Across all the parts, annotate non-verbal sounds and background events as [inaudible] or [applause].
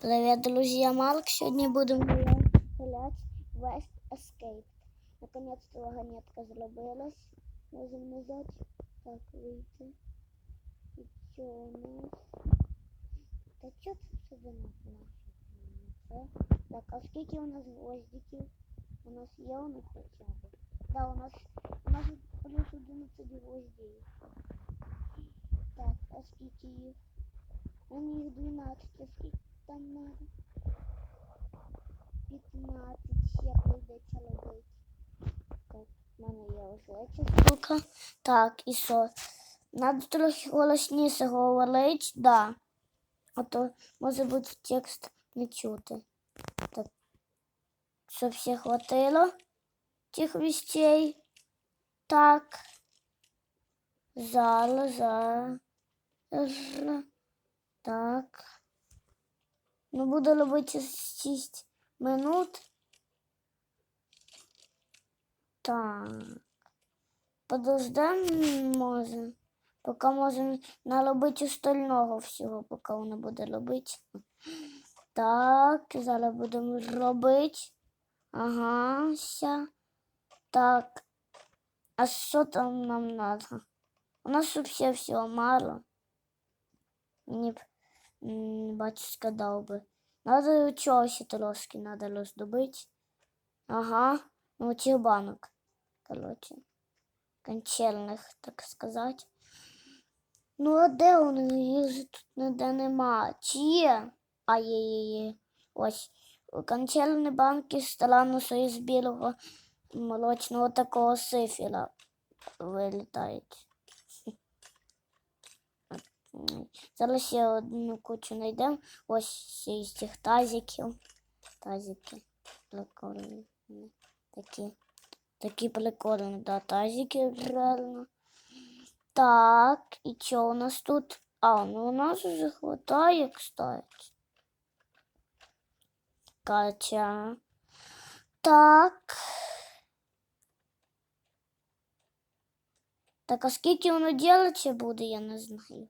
Привет, друзья, Марк. Сегодня будем гулять West Escape. Наконец-то вагонетка зробилась. Можем назад. Так, вийти. І що у нас? Та що це все до нас? Так, а скільки у нас гвоздиків? У нас є у них хоча б? Да, у нас, у нас плюс 11 гвоздей. Так, а скільки їх? У них 12, а скільки там надо? 15 ще прийдеться робити. Так, в мене є вже штука. Так, і що? Надо трохи голосніше говорити, да. А то може бути текст не чути. Так. Щоб все хватило тих вещей. Так. Зала, зала. Так. Ну, буду робити 6 минут. Так. Подождем, може. Поки можемо наробити остального всього, поки воно буде робити. Так, зараз будемо робити. Ага, ся. Так. А що там нам надо? У нас вообще всього мало. М, батюшка дав би. Надо чогось трошки надо роздобити. Ага, ну цих банок. Короче, кончельних, так сказати. Ну, а де вони? Їх же тут ніде нема. Чи є? А є, є, є. Ось. Кончельні банки з білого молочного такого сифіра вилітають. Зараз ще одну кучу знайдемо. Ось ще із цих тазиків. Тазики. Прикольні. Такі. Такі прикольні, да, тазики реально. Так, і що у нас тут? А, ну у нас уже хватає, кстати. Катя. Так. Так, а скільки воно ділиться буде, я не знаю.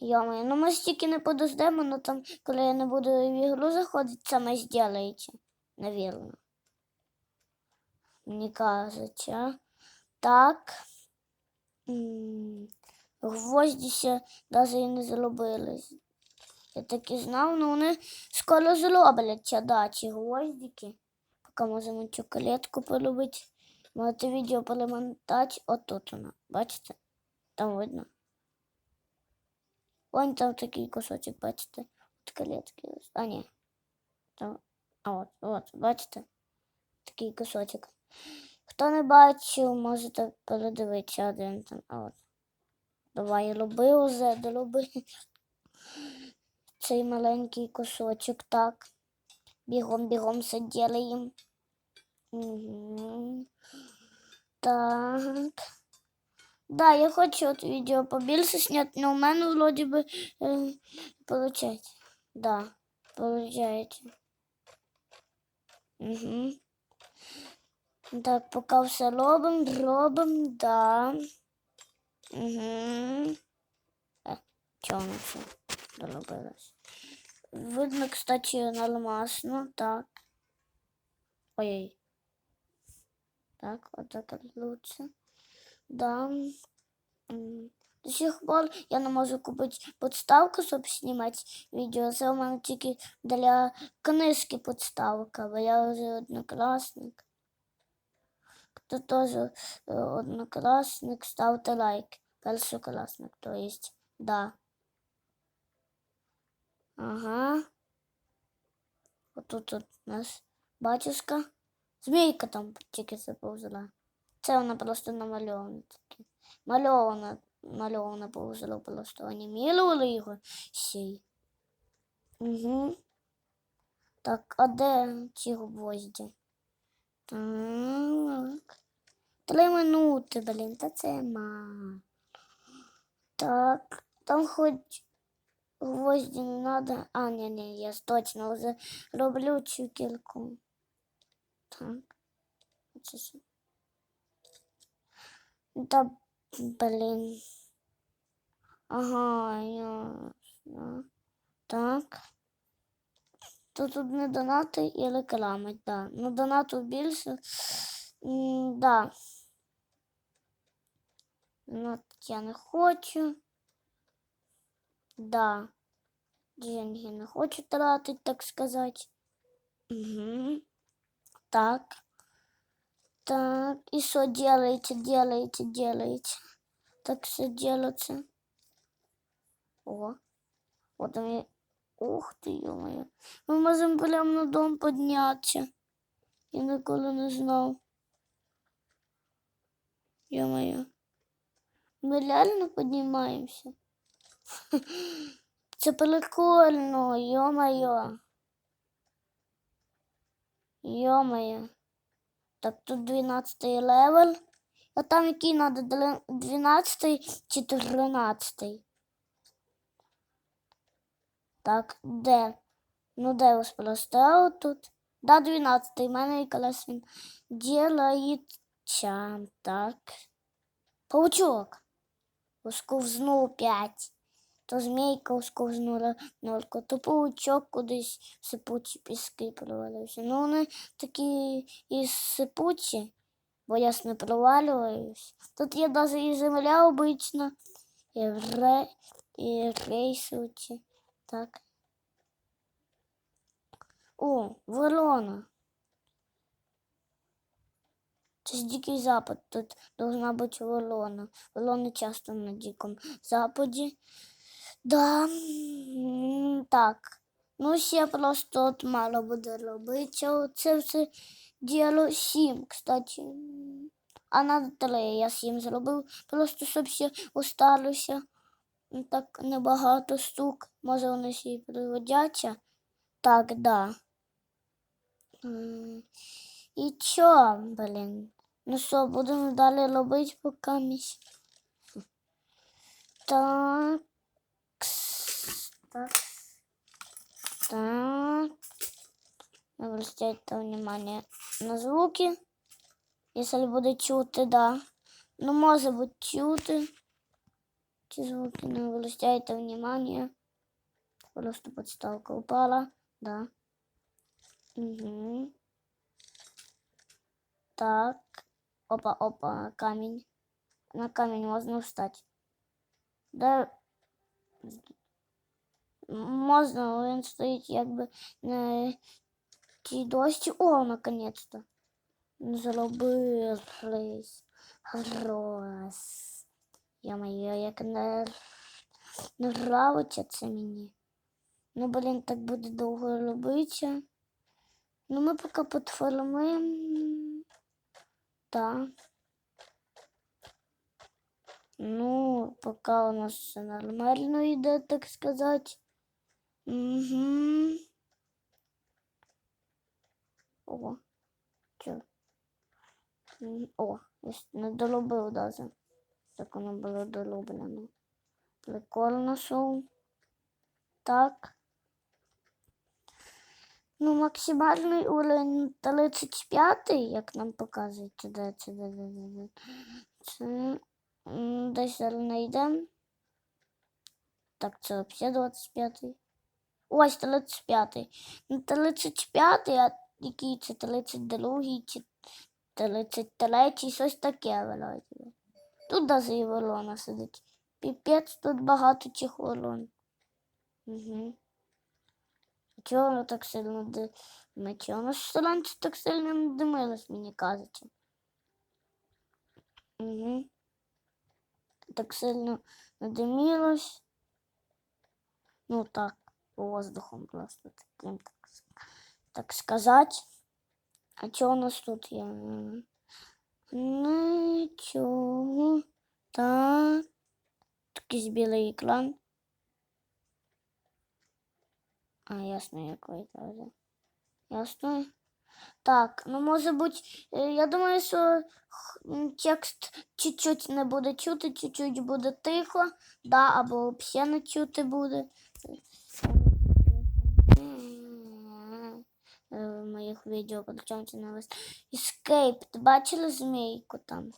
Йомаю, ну ми стільки не подождемо, ну там, коли я не буду в ігру заходити, саме зробиться, навірно. Мені кажеться. Так. М, Гвозді ще навіть і не зробились. Я так і знав, ну вони скоро зробляться, да, ці гвоздики. Поки можемо цю калетку поробити. Можете відео перемонтати. Отут вона. Бачите? Там видно. Вон там такий кусочок, бачите? От калетки. А, ні. Там. А от, от, бачите? Такий кусочок. Хто не бачив, можете передивитися один там. А от. Давай роби уже, дороби цей маленький кусочок. Так. Бігом, бігом все ділаємо. Угу. Так. Да, я хочу от відео побільше зняти, но у мене вроді би е, получається. Да, получається. Угу. Так, поки все робимо, робимо, да. Угу. Е, чого воно все доробилось? Видно, кстати, нормасно, так. Ой-ой. Так, вот так лучше. Да. До сих пор я не можу купити подставку, щоб знімати відео. Це у мене тільки для книжки подставка, бо я вже однокласник. Хто теж е, однокласник, ставте лайк. Першокласник, то есть, да. Ага. Отут от у нас батюшка. Змійка там тільки заповзла. Це вона просто намальована. Мальована, мальована повзла просто. Анімірували його сій. Угу. Так, а де ці гвозді? Так. Три минути, блін, та це мало. Так, там хоч гвозді не надо. А, ні, ні, я точно вже роблю цю кільку. Так. Це? Да, блин. Ага, ясно. Так. Тут одне донати і реклами, да. Ну, донату більше. М, да. Ну, я не хочу. Да. Деньги не хочу тратить, так сказать. Угу. Так. Так. И что делаете, делаете, делаете? Так все делается. О. Вот они. Ух ты, ё-моё. Ми можемо прямо на дом піднятися. Я ніколи не знав. Ё-моё. Ми реально піднімаємося. Це прикольно, ё-моё. Ё-моё. Так, тут 12 левел. А там який надо? 12 чи 13? Так, де? Ну, де ось просто тут? Да, 12 У мене якраз він ділається. Так. Паучок. Усковзнув 5. То змійка усковзнула нольку, то паучок кудись в сипучі піски провалився. Ну, вони такі і сипучі, бо я не провалююсь. Тут є навіть і земля обична, і, ре... і рейсовці. Так. О, ворона. Це ж дикий запад. Тут должна бути ворона. Ворони часто на дикому западі. Да. Так. Ну, ще просто от мало буде робити. Оце все діло сім, кстати. А на три я сім зробив. Просто щоб ще осталося. Так небагато штук. Може вони ще й пригодяться. Так, да. І чо, блін? Ну що, будемо далі робити поки місь. Так. Так. Так. Обращайте внимание на звуки. Если буде чути, да. Ну, може бути чути. Ці звуки не обращайте внимание. Просто подставка упала. Да. Угу. Так. Опа, опа, камень. На камень можно встать. Да. Можна, він стоїть якби на тій дошці. О, наконец-то. Зробились. Раз. Я-моє, як не нравиться це мені. Ну, блін, так буде довго робитися. Ну, ми поки підформуємо. Так. Ну, пока у нас все нормально йде, так сказать. Угу. О, чо? О, не доробив даже. Так воно було дороблено. Прикольно шоу. Так. Ну, максимальний уровень 35, як нам показують. Де це, де, де, де. Це десь знайдемо. Так, це взагалі 25. Ось 35. Ну, 35, а який це 32 чи 33, щось таке вроді. Тут даже і ворона сидить. Піпець, тут багато цих ворон. Угу. Чого воно так сильно димить? Чого воно ж раніше так сильно не димилось, мені кажеться. Угу. Так сильно надимілось. Ну так, воздухом просто таким, так, так сказать. А чого у нас тут є? Нічого. Так. Такий білий екран. А, ясно, який тоже. Ясно. Так, ну може бути, е, я думаю, що текст чуть-чуть не буде чути, чуть-чуть буде тихо, да, або взагалі не чути буде. моїх відео причому це на Escape. Ти бачила змійку там?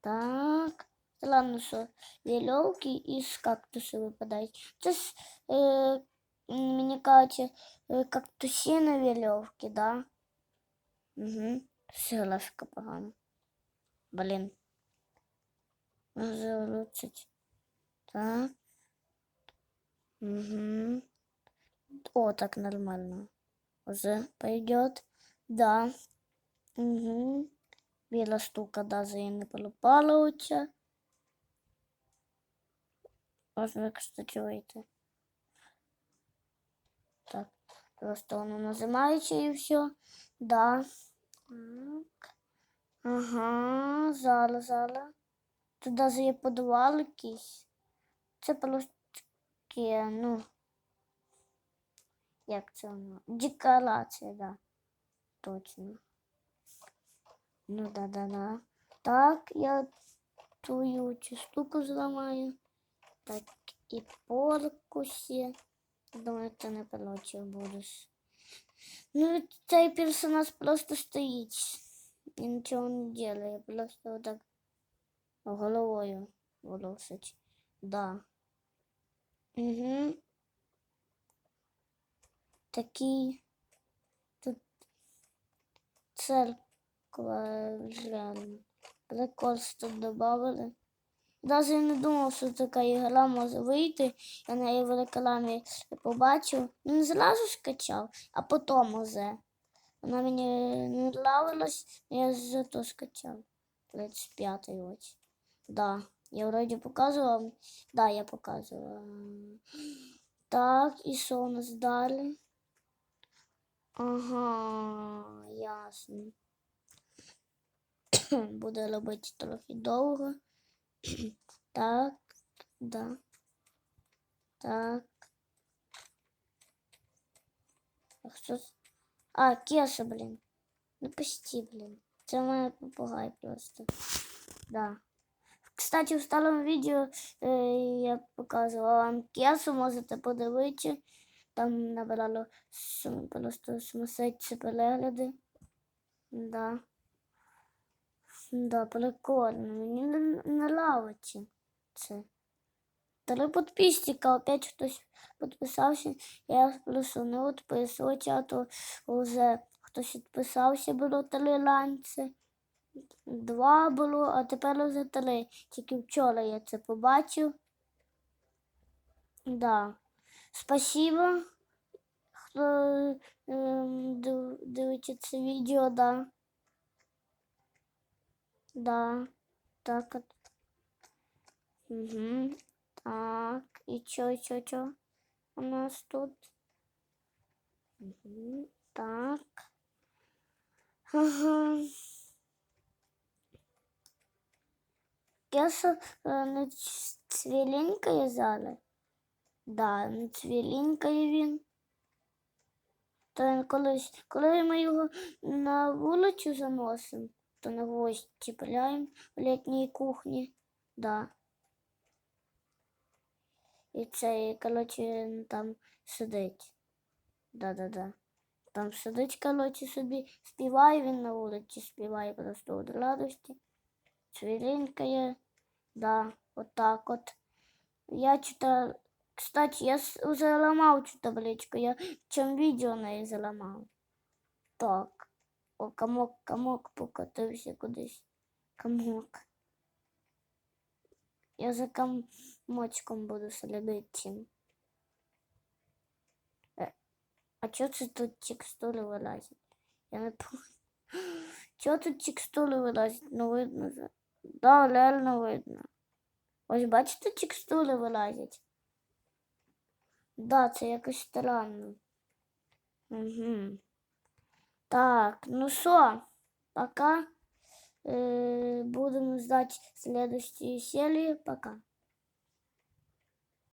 Так. Та Ладно, що вільовки із кактусу випадають. Це ж е, м, мені кажуть, е, кактусінові вірьовки, да? Угу. Силашка погано. Блін. Може влучить. Так. Угу. О, так нормально. Уже пойдет. Да. Угу. Біла штука даже і не полупала оця. Можна, кстати, вийти. Так. Просто воно нажимається і все. Да. Так. Ага, зала, зала. Тут даже є подвал якийсь. Це просто ну. Як це воно? Декорація, да. Точно. Ну да, да, да. Так, я твою цю штуку зламаю. Так, і поркусі. Думаю, ти не проти будеш. Ну, цей персонаж просто стоїть. І нічого не делає. Просто отак головою волосить. Да. Угу. Такий тут церква реально. Прикольство тут добавили. Даже не думав, що така ігра може вийти. Я на її в рекламі побачив. Не зразу скачав, а потім уже. Вона мені не нравилась, я зато скачав. 35-й ось. Да, я вроді показував. Да, я показувала. Так, і що у нас далі? Ага, ясно. [clears throat] Буде робити трохи довго. [clears throat] Так, да. Так. А хто? А, Кеша, блін. Ну пусти, блін. Це моя попугай просто. Да. Кстати, в старому відео е, я показувала вам Кесу, можете подивитися. Там набрало просто сумасшедші перегляди. Да. Да, прикольно. Мені не нравиться це. Три підписника, опять хтось підписався. Я просто не підписувався, а то вже хтось підписався, було три ранці. Два було, а тепер вже три. Тільки вчора я це побачив. Да. Спасибо, хто ем, див- дивиться це відео, да. Да. Так от. Угу. Так. І чо, чо, чо? У нас тут. Угу. Так. Ага. Кеса е, не ц- цвіленькає зараз. Да, не він. То він колись, коли ми його на вулицю заносимо, то на гвоздь чіпляємо в літній кухні. Да. І цей, коротше, там сидить. Да-да-да. Там сидить, коротше, собі співає, він на вулиці співає просто від радості. Цвірінькає. Да, от так от. Я читаю. Кстати, я уже ломал цю табличку. Я чем видео на її заламав. Так. О, комок, комок покотився кудись. Комок. Я за комочком буду цим. Е, А чого це тут текстури вилазять? Я не помню. Чого тут текстури вилазять? Ну видно. же. Да, реально видно. Ось бачите, текстури вилазять. Да, це якось странно. Угу. Так, ну що, пока. Е, будемо ждать следующей серии. Пока.